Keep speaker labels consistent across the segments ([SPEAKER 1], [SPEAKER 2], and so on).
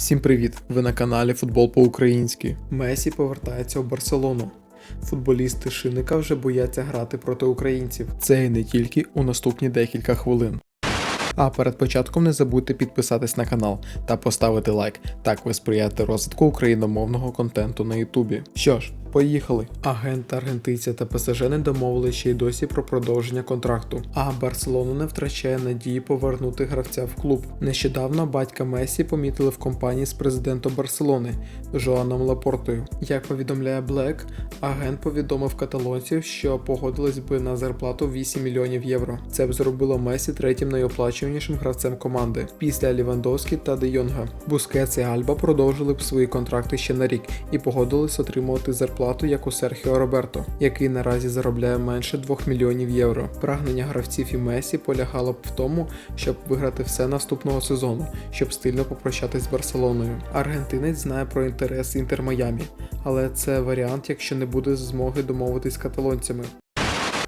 [SPEAKER 1] Всім привіт! Ви на каналі Футбол по-українськи. Месі повертається у Барселону. Футболісти Шинника вже бояться грати проти українців. Це і не тільки у наступні декілька хвилин. А перед початком не забудьте підписатись на канал та поставити лайк. Так ви сприяєте розвитку україномовного контенту на Ютубі. Що ж, поїхали. Агент аргентинця та ПСЖ не домовили ще й досі про продовження контракту. А Барселона не втрачає надії повернути гравця в клуб. Нещодавно батька Месі помітили в компанії з президентом Барселони Жоаном Лапортою. Як повідомляє Блек, агент повідомив каталонців, що погодились би на зарплату 8 мільйонів євро. Це б зробило Месі третім найоплачуванішим гравцем команди після Лівандовські та Де Йонга. Бускетс і Альба продовжили б свої контракти ще на рік і погодились отримувати зарплату як у Серхіо Роберто, який наразі заробляє менше 2 мільйонів євро. Прагнення гравців і Месі полягало б в тому, щоб виграти все наступного сезону, щоб стильно попрощатись з Барселоною. Аргентинець знає про інтерес Інтер Майамі, але це варіант, якщо не буде змоги домовитись з каталонцями.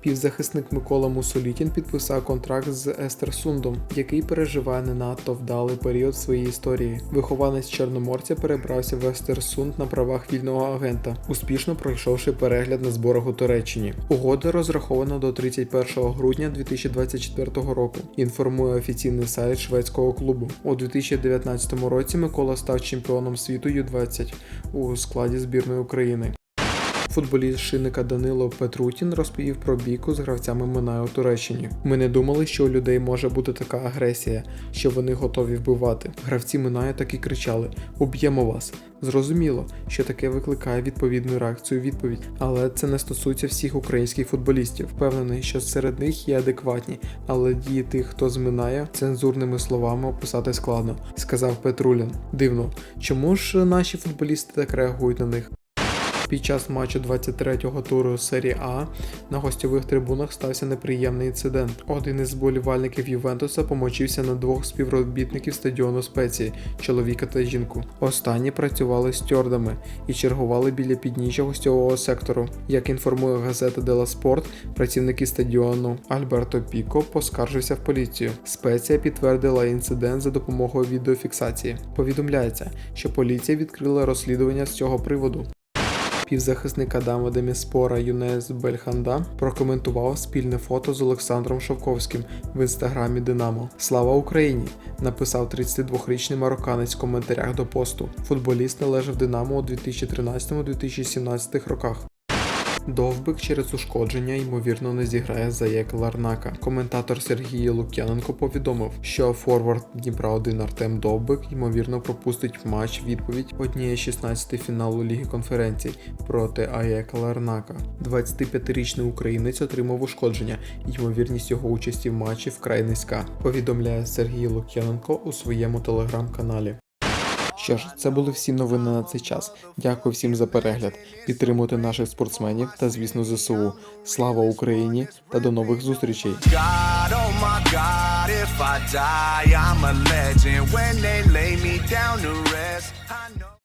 [SPEAKER 1] Півзахисник Микола Мусолітін підписав контракт з Естерсундом, який переживає не надто вдалий період своєї історії. Вихованець Чорноморця перебрався в Естерсунд на правах вільного агента, успішно пройшовши перегляд на зборах у Туреччині. Угода розрахована до 31 грудня 2024 року. Інформує офіційний сайт шведського клубу. У 2019 році Микола став чемпіоном світу Ю-20 у складі збірної України. Футболіст шинника Данило Петрутін розповів про бійку з гравцями Минаю у Туреччині. Ми не думали, що у людей може бути така агресія, що вони готові вбивати. Гравці Минаю так і кричали: Уб'ємо вас. Зрозуміло, що таке викликає відповідну реакцію відповідь, але це не стосується всіх українських футболістів. Впевнений, що серед них є адекватні, але дії тих, хто зминає, цензурними словами описати складно, сказав Петрулін. Дивно, чому ж наші футболісти так реагують на них? Під час матчу 23-го туру серії А на гостьових трибунах стався неприємний інцидент. Один із вболівальників Ювентуса помочився на двох співробітників стадіону спеції чоловіка та жінку. Останні працювали стюардами і чергували біля підніжжя гостьового сектору. Як інформує газета Дела Спорт, працівники стадіону Альберто Піко поскаржився в поліцію. Спеція підтвердила інцидент за допомогою відеофіксації. Повідомляється, що поліція відкрила розслідування з цього приводу. Півзахисник Адама Деміспора Юнес Бельханда прокоментував спільне фото з Олександром Шовковським в інстаграмі Динамо. Слава Україні! написав 32-річний марокканець в коментарях до посту. Футболіст належав Динамо у 2013-2017 роках. Довбик через ушкодження ймовірно не зіграє за Як Ларнака. Коментатор Сергій Лук'яненко повідомив, що форвард Дніпра 1 Артем Довбик ймовірно пропустить матч відповідь однієї 16 фіналу Ліги конференцій проти АЕК Ларнака. 25-річний українець отримав ушкодження. Ймовірність його участі в матчі вкрай низька. Повідомляє Сергій Лук'яненко у своєму телеграм-каналі. Що ж, це були всі новини на цей час. Дякую всім за перегляд. Підтримуйте наших спортсменів та, звісно, ЗСУ. Слава Україні та до нових зустрічей!
[SPEAKER 2] Oh if I.